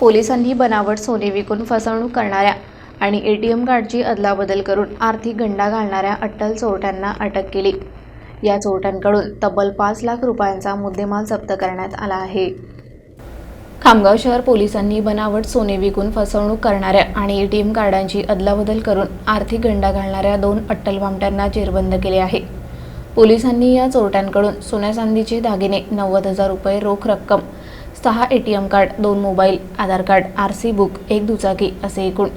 पोलिसांनी बनावट सोने विकून फसवणूक करणाऱ्या आणि ए टी एम कार्डची अदलाबदल करून आर्थिक गंडा घालणाऱ्या अट्टल चोरट्यांना अटक केली. या चोरट्यांकडून तब्बल पाच लाख रुपयांचा मुद्देमाल जप्त करण्यात आला आहे. खामगाव शहर पोलिसांनी बनावट सोने विकून फसवणूक करणाऱ्या आणि ए टी एम कार्डांची अदलाबदल करून आर्थिक गंडा घालणाऱ्या दोन अट्टल भामट्यांना जेरबंद केले आहे. पोलिसांनी या चोरट्यांकडून सोन्या चांदीचे दागिने नव्वद हजार रुपये रोख रक्कम सहा ए टी एम कार्ड दोन mobile Aadhaar card R C book एक दुचाकी असे एकूण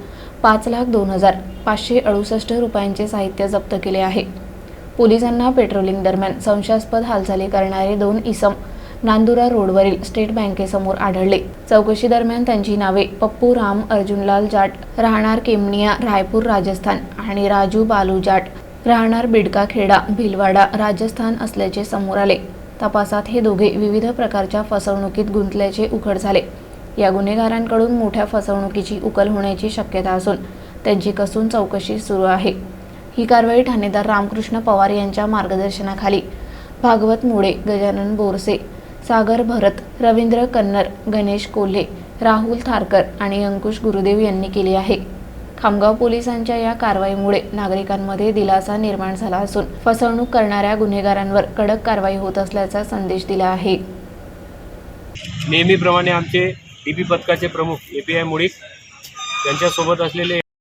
पाच लाख दोन हजार पाचशे अडुसष्ट रुपयांचे साहित्य जप्त केले आहे. पोलिसांना पेट्रोलिंग दरम्यान संशयास्पद हालचाली करणारे दोन इसम नांदुरा रोडवरील स्टेट बँकेसमोर आढळले. चौकशी दरम्यान त्यांची नावे पप्पू राम अर्जुनलाल जाट राहणार केमनिया रायपूर राजस्थान आणि राजू बालू जाट. राहणार बिडका खेडा भिलवाडा राजस्थान असल्याचे समोर आले. तपासात हे दोघे विविध प्रकारच्या फसवणुकीत गुंतल्याचे उघड झाले. या गुन्हेगारांकडून मोठ्या फसवणुकीची उकल होण्याची शक्यता असून त्यांची कसून चौकशी सुरू आहे. ही कारवाई ठाणेदार रामकृष्ण पवार यांच्या मार्गदर्शनाखाली. भागवत मुळे गजानन बोरसे सागर भरत रवींद्र कन्नर गणेश कोल्हे राहुल थारकर आणि अंकुश गुरुदेव यांनी केली आहे. खामगाव पोलिसांच्या या कारवाईमुळे नागरिकांमध्ये दिलासा निर्माण झाला असून फसवणूक करणाऱ्या गुन्हेगारांवर कडक कारवाई होत असल्याचा संदेश दिला आहे. नेहमीप्रमाणे आमचे डी पी पथकाचे प्रमुख ए पी आय मुळीक त्यांच्यासोबत असलेले